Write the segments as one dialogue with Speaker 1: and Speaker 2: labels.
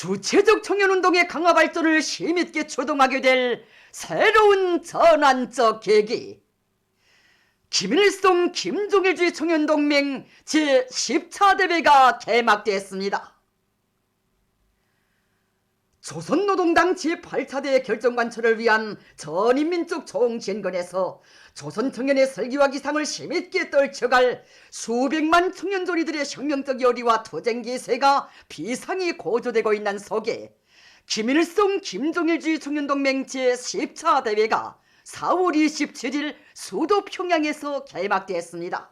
Speaker 1: 주체적 청년운동의 강화 발전을 심있게 주동하게 될 새로운 전환적 계기. 김일성 김종일주의 청년동맹 제10차 대회가 개막됐습니다. 조선노동당 제8차 대회 결정관철을 위한 전인민족 총진건에서 조선 청년의 설기와 기상을 심있게 떨쳐갈 수백만 청년조리들의 혁명적 열의와 투쟁 기세가 비상이 고조되고 있는 속에 김일성 김종일주의 청년동맹 제10차 대회가 4월 27일 수도 평양에서 개막됐습니다.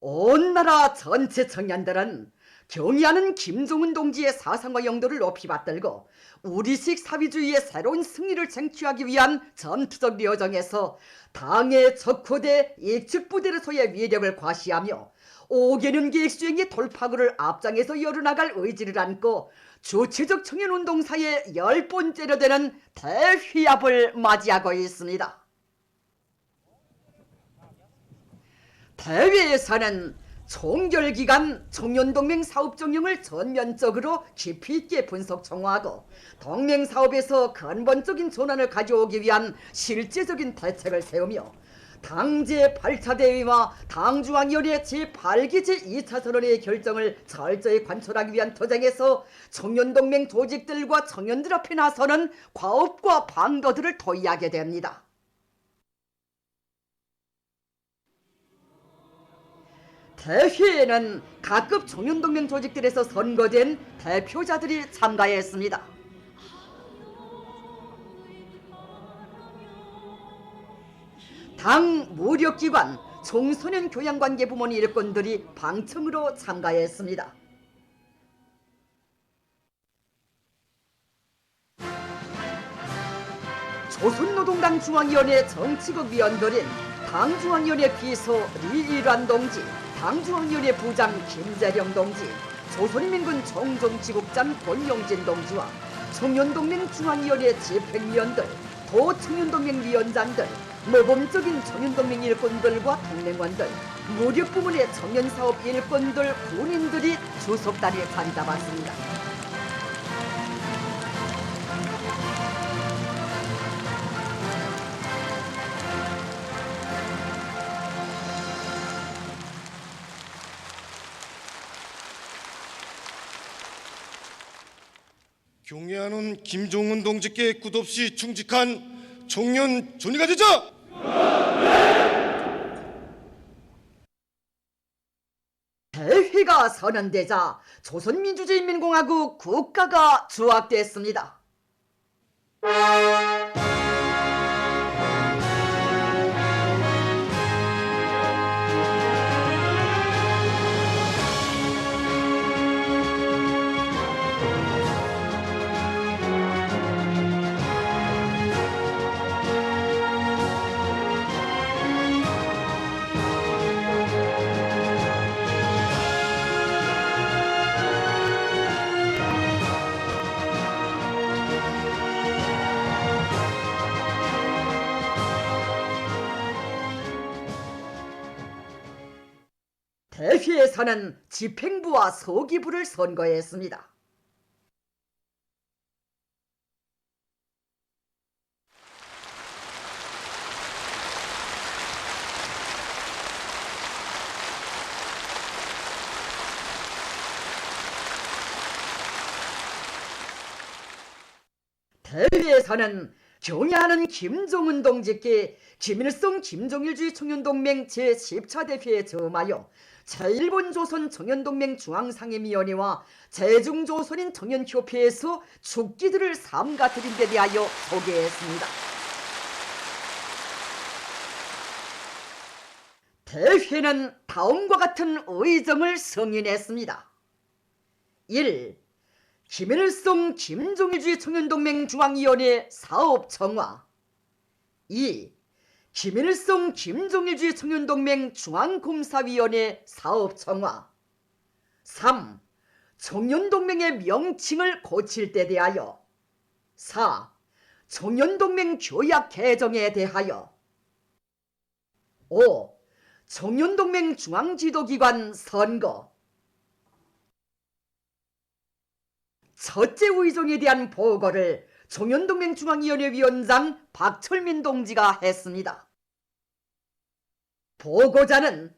Speaker 1: 온 나라 전체 청년들은 경의하는 김종은 동지의 사상과 영도를 높이 받들고 우리식 사회주의의 새로운 승리를 쟁취하기 위한 전투적 여정에서 당의 적호대 익축부대로서의 위력을 과시하며 5개년 계획 수행의 돌파구를 앞장에서 열어나갈 의지를 안고 주체적 청년운동사의 열 번째로 되는 대휘합을 맞이하고 있습니다. 대회에서는 총결기간 청년동맹 사업 정령을 전면적으로 깊이 있게 분석 청화하고 동맹 사업에서 근본적인 전환을 가져오기 위한 실제적인 대책을 세우며 당제 8차 대회와 당중앙위원회 제8기 제2차 선언의 결정을 철저히 관철하기 위한 투쟁에서 청년동맹 조직들과 청년들 앞에 나서는 과업과 방도들을 토의하게 됩니다. 대회에는 각급 청년동맹 조직들에서 선거된 대표자들이 참가했습니다. 당 무력기관 청소년 교양관계 부문 일꾼들이 방청으로 참가했습니다. 조선노동당 중앙위원회 정치국 위원들인 당중앙위원회 비서 리일환 동지, 당중앙위원회 부장 김재령 동지, 조선민군 정정지국장 권용진 동지와 청년동맹 중앙위원회 집행위원들, 도청년동맹 위원장들, 모범적인 청년동맹 일꾼들과 동맹원들, 무력 부문의 청년사업 일꾼들, 군인들이 주석단에 자리 잡았습니다.
Speaker 2: 경애하는 김종은 동지께 끝없이 충직한 청년 존이가 되자!
Speaker 1: 대회가 선언되자 조선민주주의인민공화국 국가가 조합됐습니다. 회에서는 집행부와 서기부를 선거했습니다. 대회에서는 경애하는 김종은 동지께 김일성 김종일주의 청년동맹 제10차 대회에 점하여 제1본 조선 청년동맹 중앙상임위원회와 제중조선인 청년협회에서 축기들을 삼가 드린 데 대하여 소개했습니다. 대회는 다음과 같은 의정을 승인했습니다. 1. 김일성 김종일주의 청년동맹 중앙위원회 사업 정화 2. 김일성 김종일주의 청년동맹 중앙공사위원회 사업 정화 3. 청년동맹의 명칭을 고칠 때 대하여 4. 청년동맹 조약 개정에 대하여 5. 청년동맹 중앙지도기관 선거 첫째 의정에 대한 보고를 종현동맹 중앙위원회 위원장 박철민 동지가 했습니다. 보고자는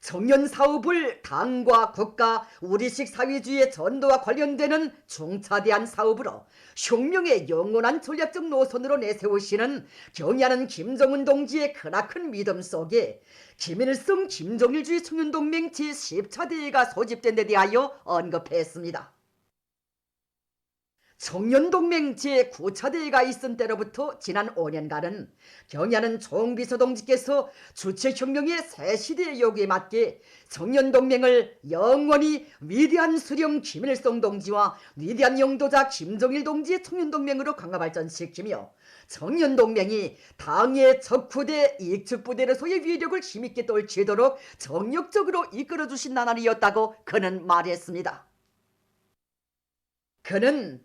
Speaker 1: 정년 사업을 당과 국가 우리식 사회주의의 전도와 관련되는 중차대한 사업으로 혁명의 영원한 전략적 노선으로 내세우시는 경의하는 김정은 동지의 크나큰 믿음 속에 김일성 김정일주의 청년동맹 제10차 대회가 소집된 데 대하여 언급했습니다. 청년동맹 제9차 대회가 있은 때로부터 지난 5년간은 경야는 총비서 동지께서 주체혁명의 새 시대의 요구에 맞게 청년동맹을 영원히 위대한 수령 김일성 동지와 위대한 영도자 김정일 동지의 청년동맹으로 강화 발전시키며 청년동맹이 당의 적후대 이익축부대로서의 위력을 힘있게 떨치도록 정력적으로 이끌어주신 나날이었다고 그는 말했습니다. 그는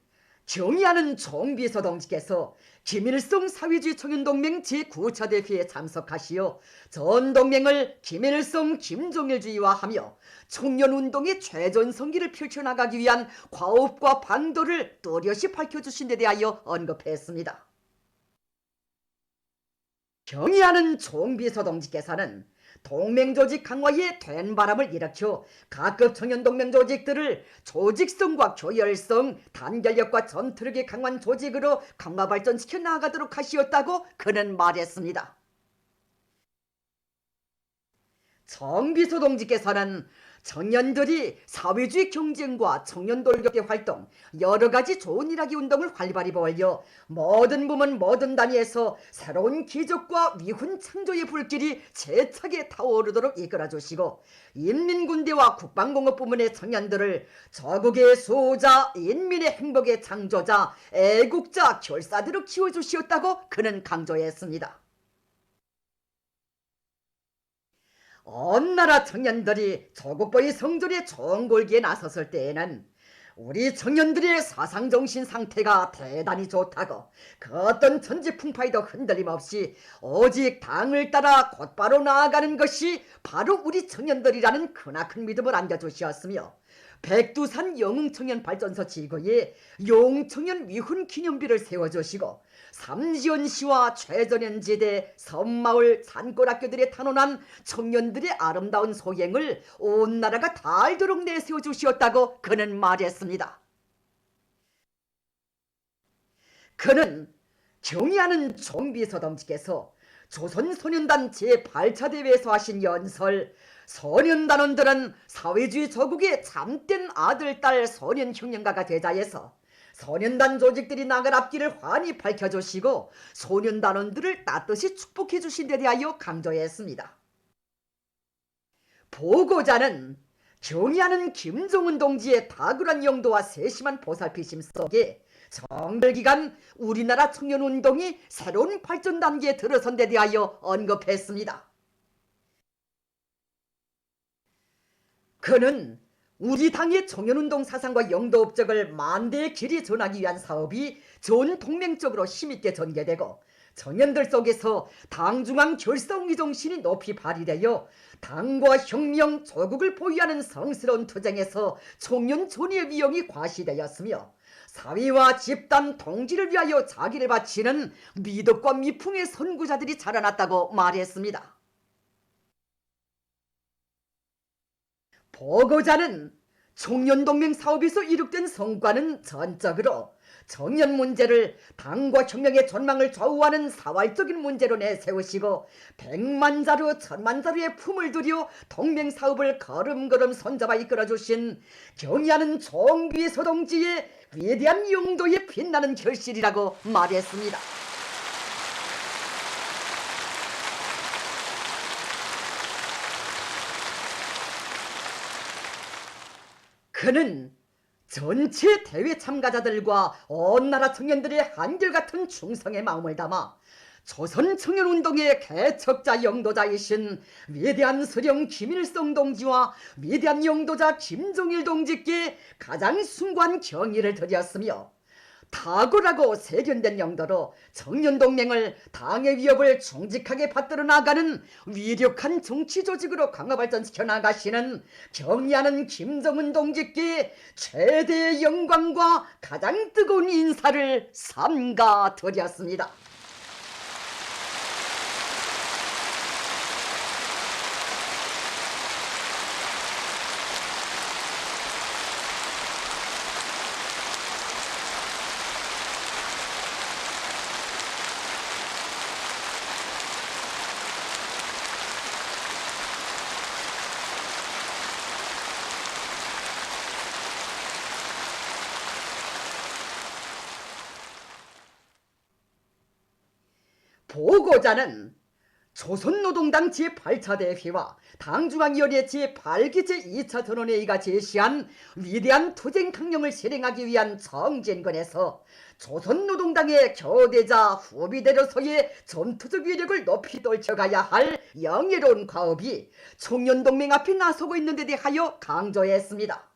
Speaker 1: 경의하는 총비서 동지께서 김일성 사회주의 청년동맹 제9차 대회에 참석하시어 전 동맹을 김일성 김정일주의화 하며 청년운동의 최전성기를 펼쳐나가기 위한 과업과 방도를 또렷이 밝혀주신 데 대하여 언급했습니다. 경의하는 총비서 동지께서는 동맹 조직 강화에 된 바람을 일으켜 각급 청년 동맹 조직들을 조직성과 교열성, 단결력과 전투력이 강한 조직으로 강화 발전시켜 나가도록 하시었다고 그는 말했습니다. 정비서 동지께서는 청년들이 사회주의 경쟁과 청년 돌격의 활동, 여러 가지 좋은 일하기 운동을 활발히 벌여 모든 부문 모든 단위에서 새로운 기적과 위훈 창조의 불길이 재차게 타오르도록 이끌어 주시고 인민군대와 국방공업 부문의 청년들을 저국의 수호자, 인민의 행복의 창조자, 애국자, 결사대로 키워 주시었다고 그는 강조했습니다. 온 나라 청년들이 조국보의 성전의 총골기에 나섰을 때에는 우리 청년들의 사상정신 상태가 대단히 좋다고 그 어떤 천지풍파에도 흔들림 없이 오직 당을 따라 곧바로 나아가는 것이 바로 우리 청년들이라는 크나큰 믿음을 안겨주시었으며 백두산 영웅청년 발전소 지구에 용청년 위훈 기념비를 세워주시고 삼지연시와 최전현 지대 섬마을 산골학교들에 탄원한 청년들의 아름다운 소행을 온 나라가 다 알도록 내세워 주시었다고 그는 말했습니다. 그는 경의하는 총비서동지께서 조선소년단 제8차 대회에서 하신 연설 소년단원들은 사회주의 조국의 참된 아들, 딸, 소년 흉년가가 되자해서 소년단 조직들이 나갈 앞길을 환히 밝혀주시고 소년단원들을 따뜻이 축복해 주신 데 대하여 강조했습니다. 보고자는 경의하는 김종은 동지의 탁월한 영도와 세심한 보살피심 속에 정글기간 우리나라 청년운동이 새로운 발전 단계에 들어선 데 대하여 언급했습니다. 그는 우리 당의 청년운동 사상과 영도 업적을 만대의 길이 전하기 위한 사업이 전 동맹적으로 힘있게 전개되고 청년들 속에서 당중앙 결사옹의 정신이 높이 발휘되어 당과 혁명, 조국을 보유하는 성스러운 투쟁에서 청년 존의 위용이 과시되었으며 사회와 집단 통지를 위하여 자기를 바치는 미덕과 미풍의 선구자들이 자라났다고 말했습니다. 보고자는 청년동맹 사업에서 이룩된 성과는 전적으로 청년 문제를 당과 혁명의 전망을 좌우하는 사활적인 문제로 내세우시고 백만 자루 천만 자루의 품을 들여 동맹 사업을 걸음걸음 손잡아 이끌어 주신 경의하는 종비 소동지의 위대한 용도에 빛나는 결실이라고 말했습니다. 그는 전체 대회 참가자들과 온 나라 청년들의 한결같은 충성의 마음을 담아 조선 청년운동의 개척자 영도자이신 위대한 수령 김일성 동지와 위대한 영도자 김종일 동지께 가장 숭고한 경의를 드렸으며 탁월하고 세련된 영도로 청년동맹을 당의 위협을 정직하게 받들어 나가는 위력한 정치 조직으로 강화 발전시켜 나가시는 경의하는 김정은 동지께 최대의 영광과 가장 뜨거운 인사를 삼가 드렸습니다. 보고자는 조선노동당 제8차 대회와 당중앙위원회 제8기 제2차 전원회의가 제시한 위대한 투쟁 강령을 실행하기 위한 정진권에서 조선노동당의 교대자 후비대로서의 전투적 위력을 높이 떨쳐가야 할 영예로운 과업이 청년동맹 앞에 나서고 있는 데 대하여 강조했습니다.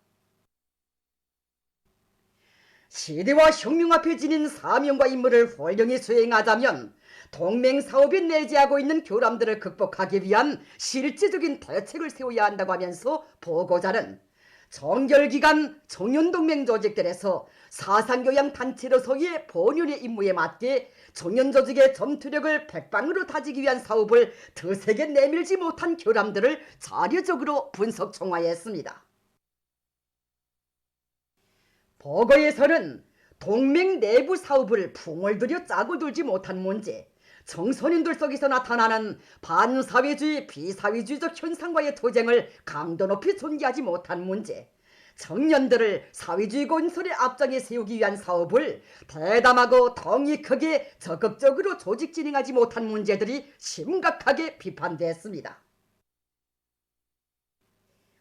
Speaker 1: 시대와 혁명 앞에 지닌 사명과 임무를 훌륭히 수행하자면 동맹 사업에 내재하고 있는 교람들을 극복하기 위한 실질적인 대책을 세워야 한다고 하면서 보고자는 정결기간 청년동맹 조직들에서 사상교양 단체로서의 본연의 임무에 맞게 청년 조직의 전투력을 백방으로 다지기 위한 사업을 드세게 내밀지 못한 교람들을 자료적으로 분석 총화했습니다. 보고에서는 동맹 내부 사업을 풍을 들여 짜고 들지 못한 문제, 청소년들 속에서 나타나는 반사회주의 비사회주의적 현상과의 투쟁을 강도 높이 존재하지 못한 문제, 청년들을 사회주의 건설의 앞장에 세우기 위한 사업을 대담하고 덩이 크게 적극적으로 조직 진행하지 못한 문제들이 심각하게 비판됐습니다.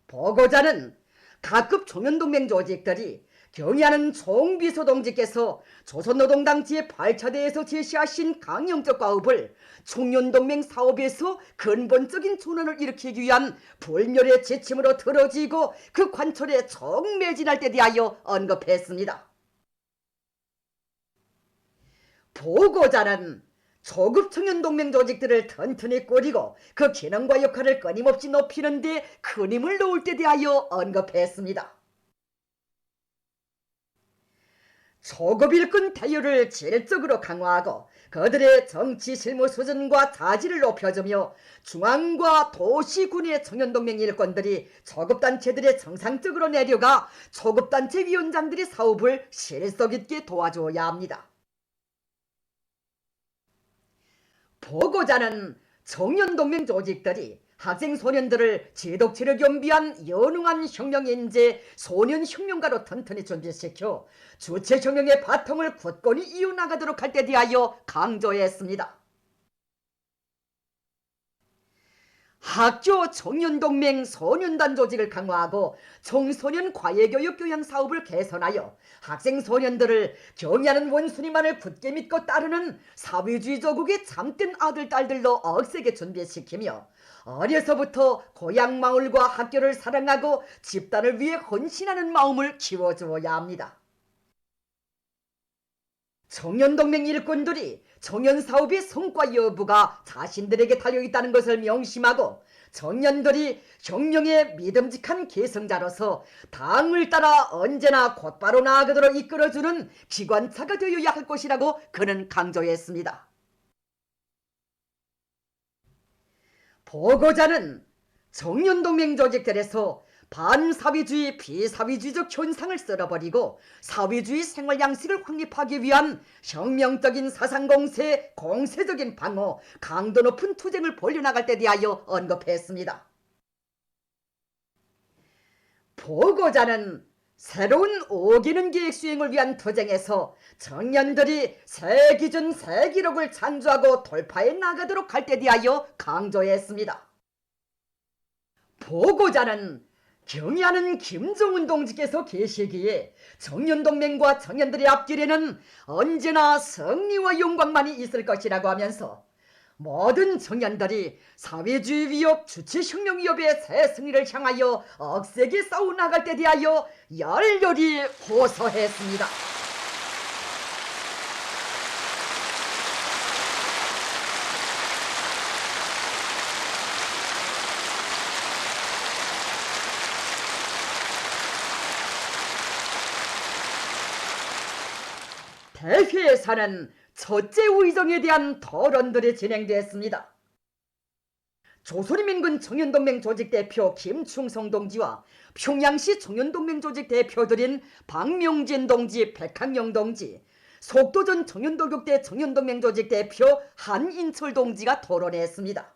Speaker 1: 보고자는 각급 청년동맹 조직들이 경의하는 총비서 동지께서 조선노동당 제8차대에서 제시하신 강령적 과업을 청년동맹 사업에서 근본적인 전환을 일으키기 위한 불멸의 지침으로 들어지고 그 관철에 정매진할 때 대하여 언급했습니다. 보고자는 초급 청년 동맹 조직들을 튼튼히 꾸리고 그 기능과 역할을 끊임없이 높이는 데큰 힘을 놓을 때 대하여 언급했습니다. 초급 일꾼 대우를 질적으로 강화하고 그들의 정치 실무 수준과 자질을 높여주며 중앙과 도시군의 청년동맹 일꾼들이 초급단체들의 정상적으로 내려가 초급단체 위원장들의 사업을 실속 있게 도와줘야 합니다. 보고자는 청년동맹 조직들이 학생 소년들을 제독체를 겸비한 연웅한 혁명 인재 소년 혁명가로 튼튼히 준비시켜 주체 혁명의 바통을 굳건히 이어나가도록 할 때 대하여 강조했습니다. 학교 청년동맹 소년단 조직을 강화하고 청소년 과외교육 교양 사업을 개선하여 학생 소년들을 경의하는 원순위만을 굳게 믿고 따르는 사회주의 조국의 참된 아들 딸들로 억세게 준비시키며 어려서부터 고향 마을과 학교를 사랑하고 집단을 위해 헌신하는 마음을 키워주어야 합니다. 청년동맹 일꾼들이 청년 사업의 성과 여부가 자신들에게 달려있다는 것을 명심하고 청년들이 혁명의 믿음직한 계승자로서 당을 따라 언제나 곧바로 나아가도록 이끌어주는 기관차가 되어야 할 것이라고 그는 강조했습니다. 보고자는 청년동맹 조직들에서 반사회주의 비사회주의적 현상을 쓸어버리고 사회주의 생활 양식을 확립하기 위한 혁명적인 사상 공세, 공세적인 방어, 강도 높은 투쟁을 벌려나갈 때 대하여 언급했습니다. 보고자는 새로운 오기는 계획 수행을 위한 투쟁에서 청년들이 새 기준 새 기록을 창조하고 돌파해 나가도록 할 때 대하여 강조했습니다. 보고자는 경의하는 김정은 동지께서 계시기에 청년동맹과 청년들의 앞길에는 언제나 승리와 영광만이 있을 것이라고 하면서 모든 청년들이 사회주의 위협, 주체혁명 위협의 새 승리를 향하여 억세게 싸워나갈 때 대하여 열렬히 호소했습니다. 대회에서는 첫째 의정에 대한 토론들이 진행됐습니다. 조선인민군 청년동맹 조직 대표 김충성 동지와 평양시 청년동맹 조직 대표들인 박명진 동지, 백학영 동지, 속도전 청년도교대 청년동맹 조직 대표 한인철 동지가 토론했습니다.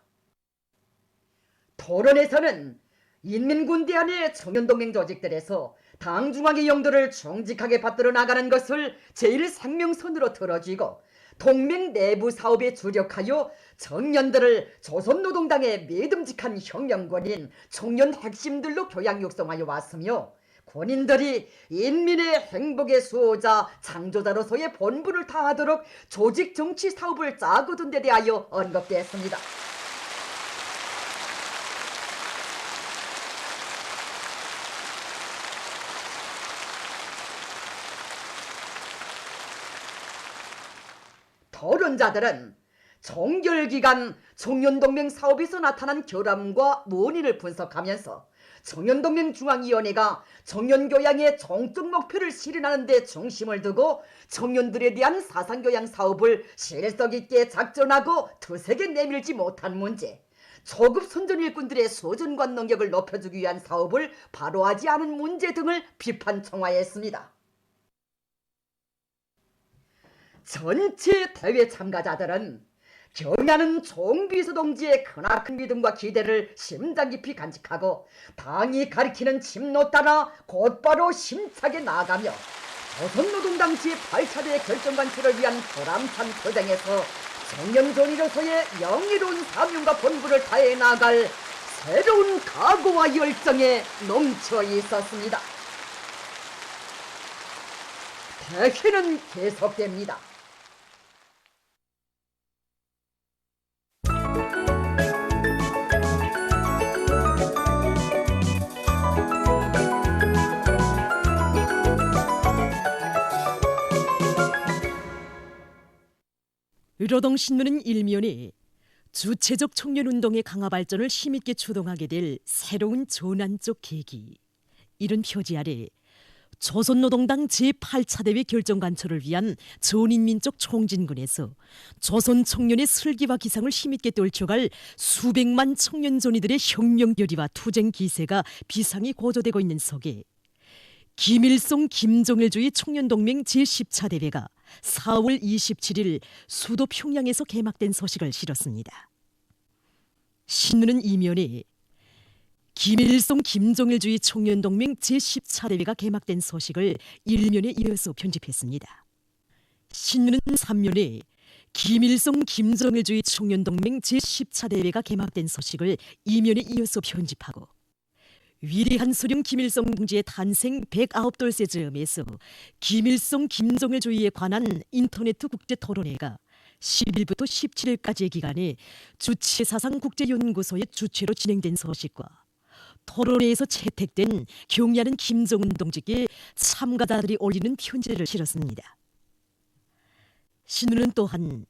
Speaker 1: 토론에서는 인민군 대 안의 청년동맹 조직들에서 당중앙의 영도를 정직하게 받들어 나가는 것을 제일 생명선으로 들어쥐고 동맹 내부 사업에 주력하여 청년들을 조선노동당의 믿음직한 혁명권인 청년 핵심들로 교양 육성하여 왔으며 군인들이 인민의 행복의 수호자 창조자로서의 본분을 다하도록 조직 정치 사업을 짜거든 데 대하여 언급됐습니다. 토론자들은 종결기간 청년동맹 사업에서 나타난 결함과 원인을 분석하면서 청년동맹 중앙위원회가 청년교양의 정적 목표를 실현하는 데 중심을 두고 청년들에 대한 사상교양 사업을 실속 있게 작전하고 두세게 내밀지 못한 문제 초급 선전 일꾼들의 소전관 능력을 높여주기 위한 사업을 바로 하지 않은 문제 등을 비판 청하했습니다. 전체 대회 참가자들은 경야는 종비서 동지의 크나큰 믿음과 기대를 심장 깊이 간직하고 당이 가리키는 침노 따라 곧바로 힘차게 나아가며 조선노동당 제8차대 결정관체를 위한 보람찬 표정에서 청년존이로서의 영예로운 사명과 본부를 다해 나갈 새로운 각오와 열정에 넘쳐 있었습니다. 대회는 계속됩니다.
Speaker 3: 의로동 신문은 일면에 주체적 청년 운동의 강화 발전을 힘있게 주동하게 될 새로운 조난적 계기. 이런 표지 아래 조선노동당 제8차 대회 결정 관철을 위한 전인민족 총진군에서 조선 청년의 슬기와 기상을 힘있게 떨쳐갈 수백만 청년존이들의 혁명 결의와 투쟁 기세가 비상이 고조되고 있는 속에 김일성 김정일주의 청년동맹 제10차 대회가 4월 27일 수도 평양에서 개막된 소식을 실었습니다. 신문은 이면에 김일성 김정일주의 청년동맹 제10차 대회가 개막된 소식을 일면에 이어서 편집했습니다. 신문은 3면에 김일성 김정일주의 청년동맹 제10차 대회가 개막된 소식을 이면에 이어서 편집하고 위대한 소령 김일성 동지의 탄생 109돌 세 즈음에서 김일성 김정일주의에 관한 인터넷 국제 토론회가 10일부터 17일까지의 기간에 주체사상국제연구소의 주최로 진행된 소식과 토론회에서 채택된 경야는 김정은 동지께 참가자들이 올리는 편지를 실었습니다. 신문은 또한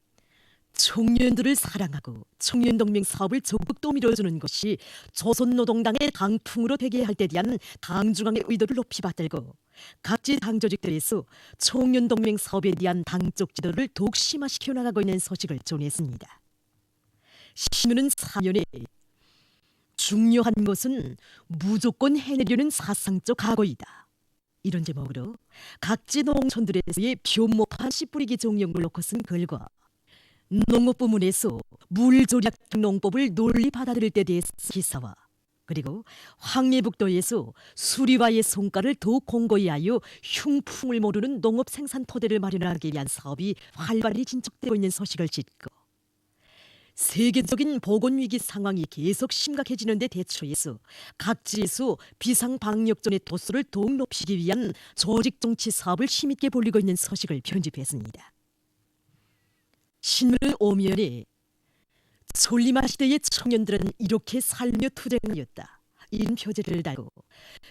Speaker 3: 청년들을 사랑하고 청년동맹 사업을 적극 떠밀어주는 것이 조선노동당의 당풍으로 되게 할 때 대한 당중앙의 의도를 높이 받들고 각지 당조직들에서 청년동맹 사업에 대한 당적 지도를 더욱 심화시켜 나가고 있는 소식을 전했습니다. 신문은 사면에 중요한 것은 무조건 해내려는 사상적 각오이다. 이런 제목으로 각지 농촌들에서의 표모판 씨 뿌리기 정령을 놓고 쓴 글과 농업 부문에서 물조리학 농법을 논리 받아들일 때 대해 기사와 그리고 황해북도에서 수리와의 성과를 더욱 공고히 하여 흉풍을 모르는 농업 생산 토대를 마련하기 위한 사업이 활발히 진척되고 있는 소식을 싣고 세계적인 보건 위기 상황이 계속 심각해지는 데 대처해서 각지에서 비상 방역전의 도수를 더욱 높이기 위한 조직 정치 사업을 힘있게 벌리고 있는 소식을 편집했습니다. 신문을 오면에 솔리마 시대의 청년들은 이렇게 살며 투쟁하였다. 이런 표제를 달고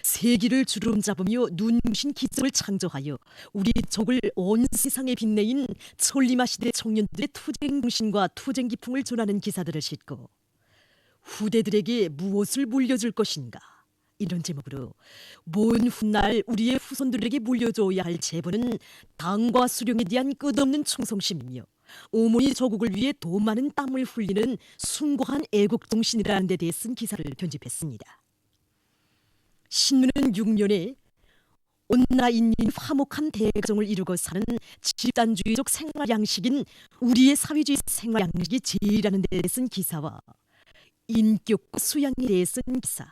Speaker 3: 세기를 주름 잡으며 눈부신 기적을 창조하여 우리 족을 온 세상에 빛내인 솔리마 시대 청년들의 투쟁 정신과 투쟁 기풍을 전하는 기사들을 싣고 후대들에게 무엇을 물려줄 것인가 이런 제목으로 먼 훗날 우리의 후손들에게 물려줘야 할 재본은 당과 수령에 대한 끝없는 충성심이며 오모니 조국을 위해 돈 많은 땀을 흘리는 숭고한 애국 정신이라는 데 대해 쓴 기사를 편집했습니다. 신문은 6년에 온나인인 화목한 대가정을 이루고 사는 집단주의적 생활 양식인 우리의 사회주의 생활 양식이 제일하는 데 쓴 기사와 인격과 수양에 대해 쓴 기사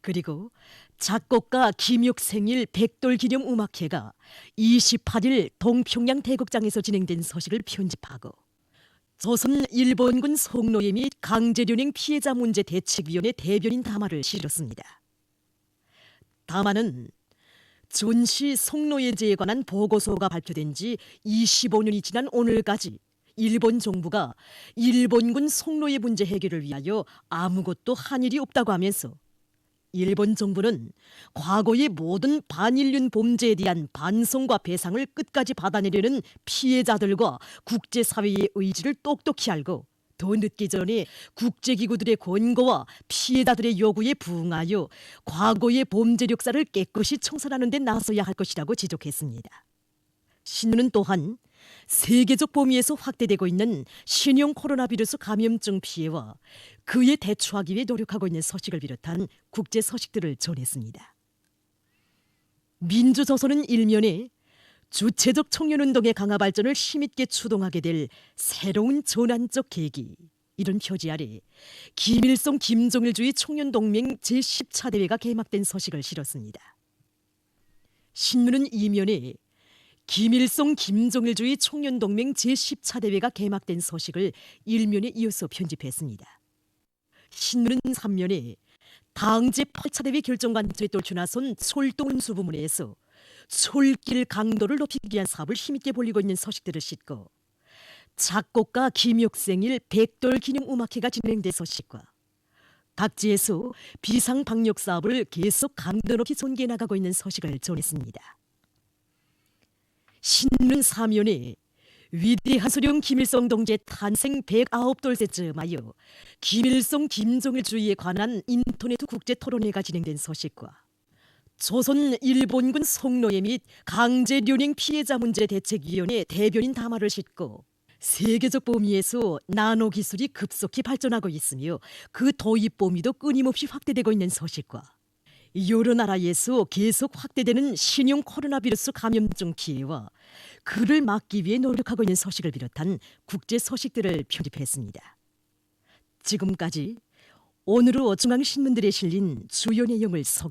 Speaker 3: 그리고 작곡가 김육 생일 백돌 기념 음악회가 28일 동평양 대극장에서 진행된 소식을 편집하고 조선 일본군 송로회 및 강제련행 피해자 문제 대책위원회 대변인 담화를 실었습니다. 담화는 존시 송로예제에 관한 보고서가 발표된 지 25년이 지난 오늘까지 일본 정부가 일본군 송로예 문제 해결을 위하여 아무것도 한 일이 없다고 하면서 일본 정부는 과거의 모든 반인륜 범죄에 대한 반성과 배상을 끝까지 받아내려는 피해자들과 국제사회의 의지를 똑똑히 알고 더 늦기 전에 국제기구들의 권고와 피해자들의 요구에 부응하여 과거의 범죄 역사를 깨끗이 청산하는 데 나서야 할 것이라고 지적했습니다. 신문은 또한 세계적 범위에서 확대되고 있는 신형 코로나 비루스 감염증 피해와 그에 대처하기 위해 노력하고 있는 소식을 비롯한 국제 소식들을 전했습니다. 민주조선은 일면에 주체적 청년운동의 강화 발전을 힘있게 추동하게 될 새로운 전환적 계기 이런 표지 아래 김일성 김정일주의 청년동맹 제10차 대회가 개막된 소식을 실었습니다. 신문은 이면에 김일성 김정일주의 청년동맹 제10차 대회가 개막된 소식을 일면에 이어서 편집했습니다. 신문은 3면에 당 제 8차 대회 결정관절에 똘쳐 나선 솔동운수 부문에서 솔길 강도를 높이기 위한 사업을 힘있게 벌리고 있는 소식들을 싣고 작곡가 김육생일 백돌 기념 음악회가 진행된 소식과 각지에서 비상 방역 사업을 계속 강도 높이 전개해 나가고 있는 소식을 전했습니다. 신문 사면에 위대한 소령 김일성 동지의 탄생 109돌째 쯤하여 김일성 김정일 주의에 관한 인터넷 국제 토론회가 진행된 소식과 조선 일본군 송로회 및 강제련행 피해자 문제 대책위원회 대변인 담화를 싣고 세계적 범위에서 나노 기술이 급속히 발전하고 있으며 그 도입 범위도 끊임없이 확대되고 있는 소식과 여러 나라에서 계속 확대되는 신형 코로나 비루스 감염증 피해와 그를 막기 위해 노력하고 있는 소식을 비롯한 국제 소식들을 편집했습니다. 지금까지 오늘의 중앙 신문들에 실린 주요 내용을 소개.